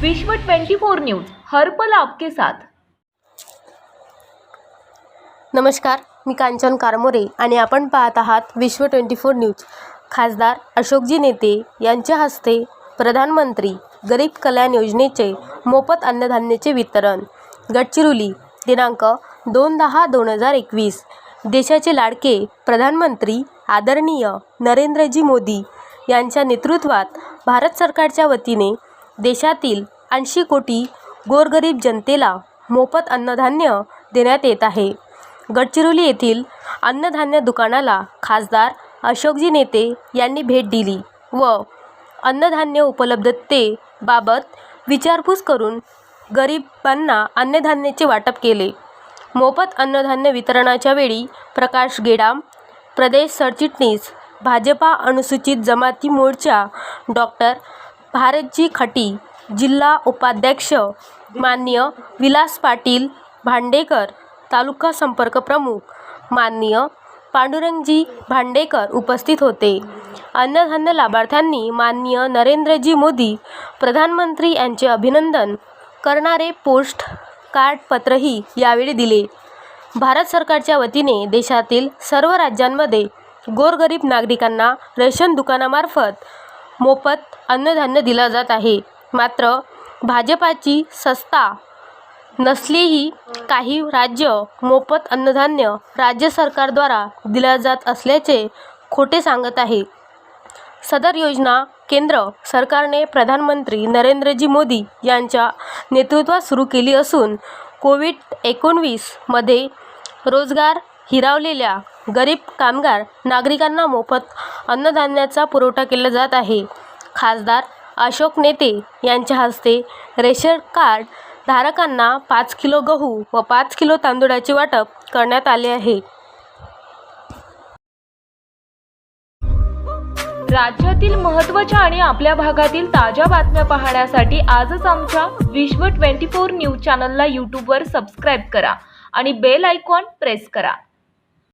विश्व 24 न्यूज हर पल आपके साथ. नमस्कार मी कांचन कारमोरे आणि आपण पाहत आहात विश्व ट्वेंटी फोर न्यूज. खासदार अशोकजी नेते यांच्या हस्ते प्रधानमंत्री गरीब कल्याण योजनेचे मोफत अन्नधान्याचे वितरण. गडचिरोली दिनांक दोन दहा दोन हजार एकवीस. देशाचे लाडके प्रधानमंत्री आदरणीय नरेंद्रजी मोदी यांच्या नेतृत्वात भारत सरकारच्या वतीने देशातील ऐंशी कोटी गोरगरीब जनतेला मोफत अन्नधान्य देण्यात येत आहे. गडचिरोली येथील अन्नधान्य दुकानाला खासदार अशोकजी नेते यांनी भेट दिली व अन्नधान्य उपलब्धतेबाबत विचारपूस करून गरिबांना अन्नधान्याचे वाटप केले. मोफत अन्नधान्य वितरणाच्या वेळी प्रकाश गेडाम प्रदेश सरचिटणीस भाजपा अनुसूचित जमाती मोर्चा डॉक्टर भारतजी खटी जिल्हा उपाध्यक्ष माननीय विलास पाटील भांडेकर तालुका संपर्क प्रमुख माननीय पांडुरंगजी भांडेकर उपस्थित होते. अन्नधान्य लाभार्थ्यांनी माननीय नरेंद्रजी मोदी प्रधानमंत्री यांचे अभिनंदन करणारे पोस्ट कार्ड पत्रही यावेळी दिले. भारत सरकारच्या वतीने देशातील सर्व राज्यांमध्ये गोरगरीब नागरिकांना रेशन दुकानामार्फत मोफत अन्नधान्य दिला जात आहे. मात्र भाजपाची सत्ता नसलेही काही राज्य मोफत अन्नधान्य राज्य सरकारद्वारा दिल्या जात असल्याचे खोटे सांगत आहे. सदर योजना केंद्र सरकारने प्रधानमंत्री नरेंद्रजी मोदी यांच्या नेतृत्वात सुरू केली असून कोविड एकोणवीसमध्ये रोजगार हिरावलेल्या गरीब कामगार नागरिकांना मोफत अन्नधान्याचा पुरवठा केला जात आहे. खासदार अशोक नेते यांच्या हस्ते रेशन कार्ड धारकांना पाच किलो गहू व पाच किलो तांदूळाचे वाटप करण्यात आले आहे. राज्यातील महत्त्वाच्या आणि आपल्या भागातील ताज्या बातम्या पाहण्यासाठी आजच आमच्या विश्व 24 न्यूज चॅनलला यूट्यूबवर सबस्क्राईब करा आणि बेल आयकॉन प्रेस करा.